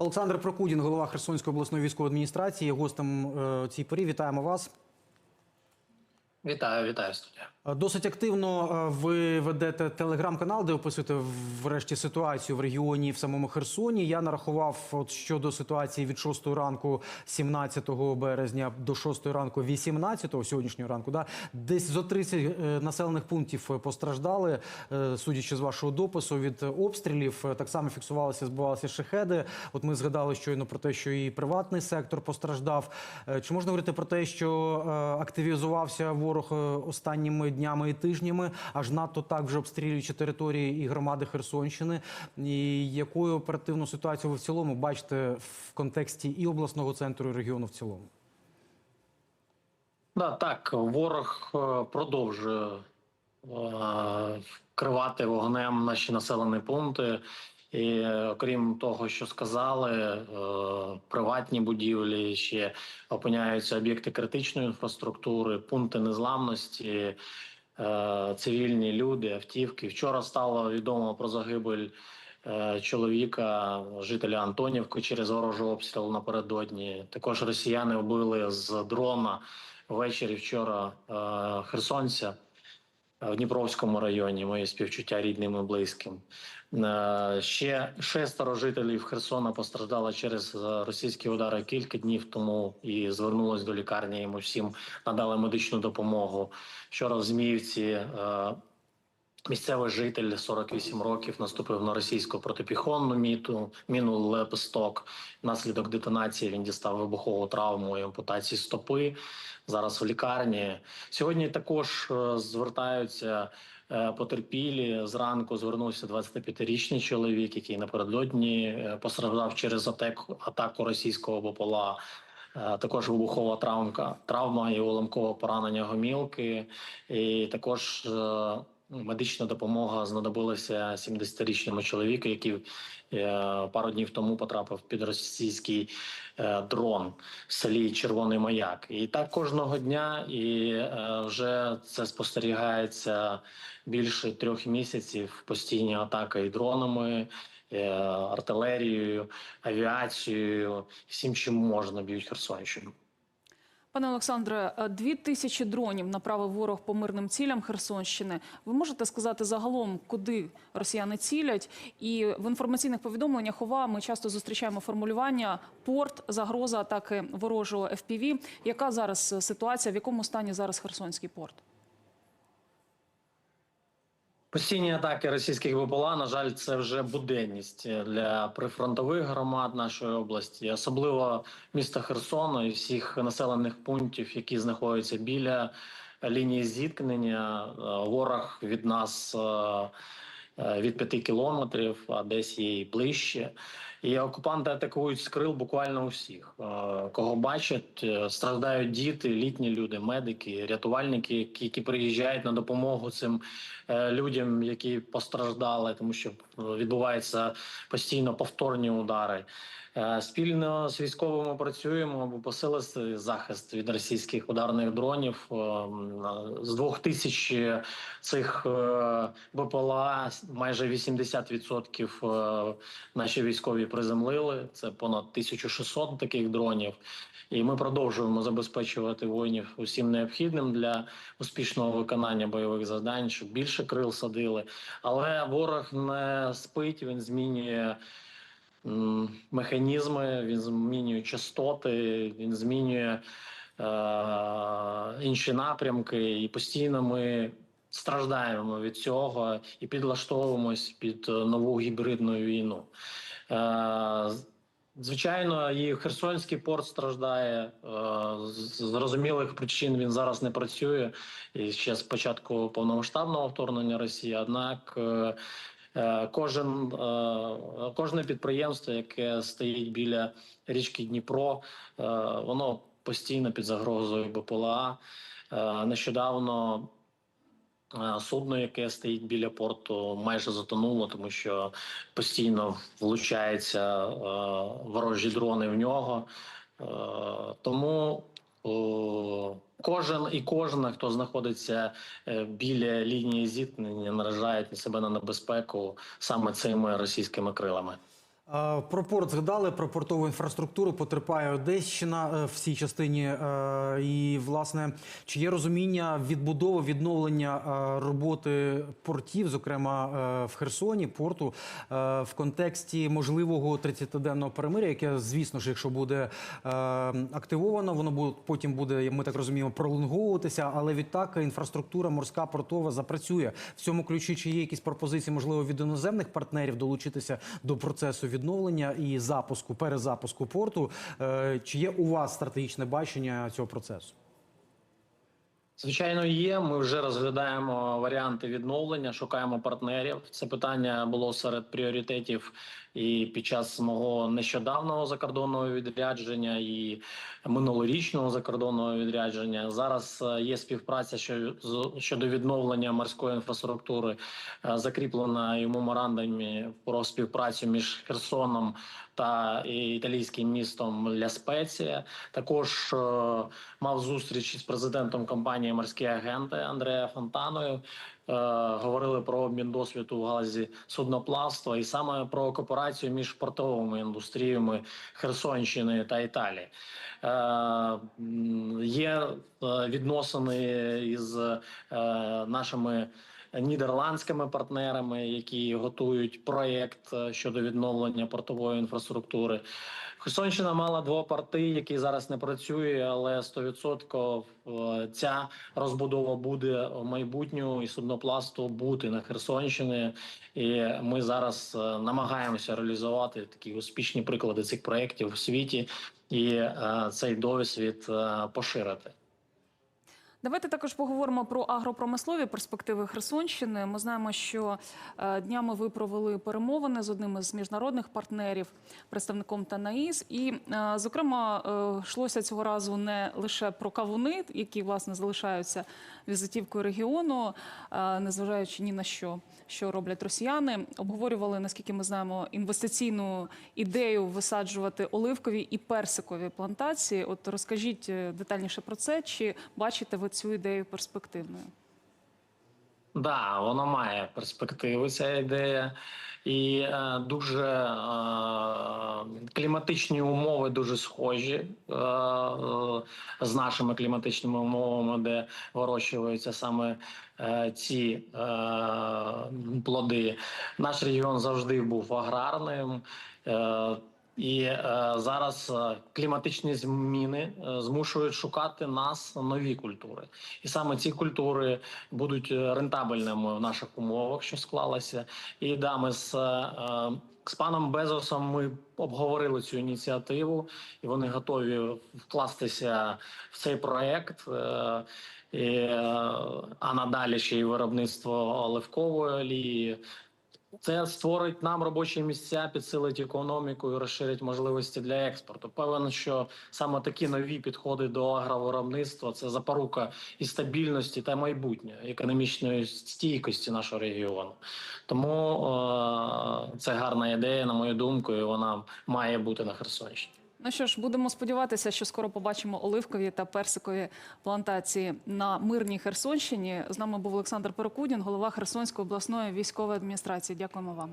Олександр Прокудін, голова Херсонської обласної військової адміністрації, гостем цієї цій порі. Вітаємо вас. Вітаю, вітаю студія. Е, Досить активно е, ви ведете телеграм-канал, де описуєте врешті ситуацію в регіоні в самому Херсоні. Я нарахував от щодо ситуації від 6 ранку 17 березня до 6 ранку 18 сьогоднішнього ранку. Да, десь зо 30 е, населених пунктів постраждали, судячи з вашого допису від обстрілів. Так само фіксувалися, збивалися шахеди. От ми згадали щойно про те, що і приватний сектор постраждав. Чи можна говорити про те, що активізувався ворог е, останніми днями і тижнями, аж надто так вже обстрілюючи території і громади Херсонщини? І якою оперативну ситуацію ви в цілому бачите в контексті і обласного центру, і регіону в цілому? Да, так, ворог е, продовжує е, вкривати вогнем наші населені пункти. І окрім того, що сказали, е, приватні будівлі ще опиняються об'єкти критичної інфраструктури, пункти незламності, е, цивільні люди, автівки. Вчора стало відомо про загибель е, чоловіка, жителя Антонівки через ворожий обстріл напередодні. Також росіяни вбили з дрона ввечері вчора е, херсонця в Дніпровському районі. Мої співчуття рідним і близьким. Е, Ще шестеро жителів Херсона постраждало через е, російські удари кілька днів тому і звернулись до лікарні. Йому всім надали медичну допомогу. Вчора в Зміївці е, Місцевий житель 48 років наступив на російську протипіхонну міту, міну лепесток. Внаслідок детонації він дістав вибухову травму і ампутації стопи. Зараз в лікарні. Сьогодні також е, звертаються е, потерпілі. Зранку звернувся 25-річний чоловік, який напередодні е, постраждав через атаку, російського. Е, Також вибухова травмка, травма і уламкове поранення гомілки, і також медична допомога знадобилася 70-річному чоловіку, який е, пару днів тому потрапив під російський е, дрон в селі Червоний Маяк. І так кожного дня, і е, вже це спостерігається більше трьох місяців постійні атаки і дронами. Артилерією, авіацією, всім, чим можна б'ють Херсонщину. Пане Олександре, е, дві тисячі дронів направив ворог по мирним цілям Херсонщини. Ви можете сказати загалом, куди росіяни цілять? І в інформаційних повідомленнях ОВА ми часто зустрічаємо формулювання порт, загроза атаки ворожого ФПВ. Яка зараз е, ситуація? В якому стані зараз Херсонський порт? Постійні атаки російських БПЛА, на жаль, це вже буденність для прифронтових громад нашої області, особливо міста Херсону і всіх населених пунктів, які знаходяться біля лінії зіткнення. Е, Ворог від нас е, від п'яти кілометрів, а десь є і ближче. І окупанти атакують з крил буквально усіх. Е, Кого бачать, е, страждають діти, літні люди, медики, рятувальники, які, приїжджають на допомогу цим е, людям, які постраждали, тому що е, відбуваються постійно повторні удари. Е, Спільно з військовими працюємо, аби посилити захист від російських ударних дронів. Е, З двох тисяч цих е, БПЛА майже 80% е, наші військові приземлили. Це понад 1600 таких дронів. І ми продовжуємо забезпечувати воїнів усім необхідним для успішного виконання бойових завдань, щоб більше крил садили. Але ворог не спить, він змінює механізми, він змінює частоти, він змінює е, інші напрямки, і постійно ми страждаємо від цього і підлаштовуємось під е, нову гібридну війну. Е, Звичайно, і Херсонський порт страждає. Е, З зрозумілих причин він зараз не працює і ще з початку повномасштабного вторгнення Росії. Однак е, кожен е, кожне підприємство, яке стоїть біля річки Дніпро, е, воно постійно під загрозою БПЛА. Е, Нещодавно е, судно, яке стоїть біля порту, майже затонуло, тому що постійно влучаються е, ворожі дрони в нього. Е, тому кожен і кожна, хто знаходиться е, біля лінії зіткнення, наражають себе на небезпеку саме цими російськими крилами. Е, Про порт згадали, про портову інфраструктуру потерпає Одещина е, в цій частині. Е, І, власне, чи є розуміння відбудови, відновлення роботи портів, зокрема в Херсоні, порту, в контексті можливого 30-денного перемиря, яке, звісно ж, якщо буде активовано, воно буде потім буде, ми так розуміємо, пролонговуватися. Але відтак інфраструктура морська портова запрацює в цьому ключі. Чи є якісь пропозиції, можливо, від іноземних партнерів долучитися до процесу відновлення і запуску, перезапуску порту? Е, Чи є у вас стратегічне бачення цього процесу? Звичайно, є. Ми вже розглядаємо варіанти відновлення, шукаємо партнерів. Це питання було серед пріоритетів і під час мого нещодавнього закордонного відрядження, і минулорічного закордонного відрядження. Зараз е, є співпраця щодо відновлення морської інфраструктури, е, закріплена і меморандумі про співпрацю між Херсоном та італійським містом Ля Спеція. Також е, мав зустріч із президентом компанії Морські агенти Андрея Фонтаною. Е, говорили про обмін досвіду в галузі судноплавства і саме про кооперацію між портовими індустріями Херсонщини та Італії. Е, є е, відносини із нашими нідерландськими партнерами, які готують проєкт е, щодо відновлення портової інфраструктури. Херсонщина мала два порти, які зараз не працює, але 100% е, ця розбудова буде в майбутньому і суднопласту бути на Херсонщині. І ми зараз е, намагаємося реалізувати такі успішні приклади цих проєктів у світі і цей досвід поширити. Давайте також поговоримо про агропромислові перспективи Херсонщини. Ми знаємо, що е, днями ви провели перемовини з одним із міжнародних партнерів, представником Танаїс. І, е, зокрема, е, йшлося цього разу не лише про кавуни, які власне залишаються візитівкою регіону, незважаючи ні на що, що роблять росіяни. Обговорювали, наскільки ми знаємо, інвестиційну ідею висаджувати оливкові і персикові плантації. От розкажіть детальніше про це, чи бачите ви цю ідею перспективною? Да, воно має перспективи, ця ідея, і е, дуже е, кліматичні умови дуже схожі е, е, з нашими кліматичними умовами, де вирощуються саме е, ці е, плоди. Наш регіон завжди був аграрним. Е, і е, зараз е, кліматичні зміни е, змушують шукати нас нові культури, і саме ці культури будуть е, рентабельними в наших умовах, що склалося. І да, ми з, е, з паном Безосом ми обговорили цю ініціативу, і вони готові вкластися в цей проект. Е, і, а надалі ще й виробництво оливкової олії. Це створить нам робочі місця, підсилить економіку і розширить можливості для експорту. Певно, що саме такі нові підходи до агровиробництва це запорука і стабільності та майбутнє економічної стійкості нашого регіону. Тому е- це гарна ідея, на мою думку, і вона має бути на Херсонщині. Ну що ж, будемо сподіватися, що скоро побачимо оливкові та персикові плантації на мирній Херсонщині. З нами був Олександр Перекудін, голова Херсонської обласної військової адміністрації. Дякуємо вам.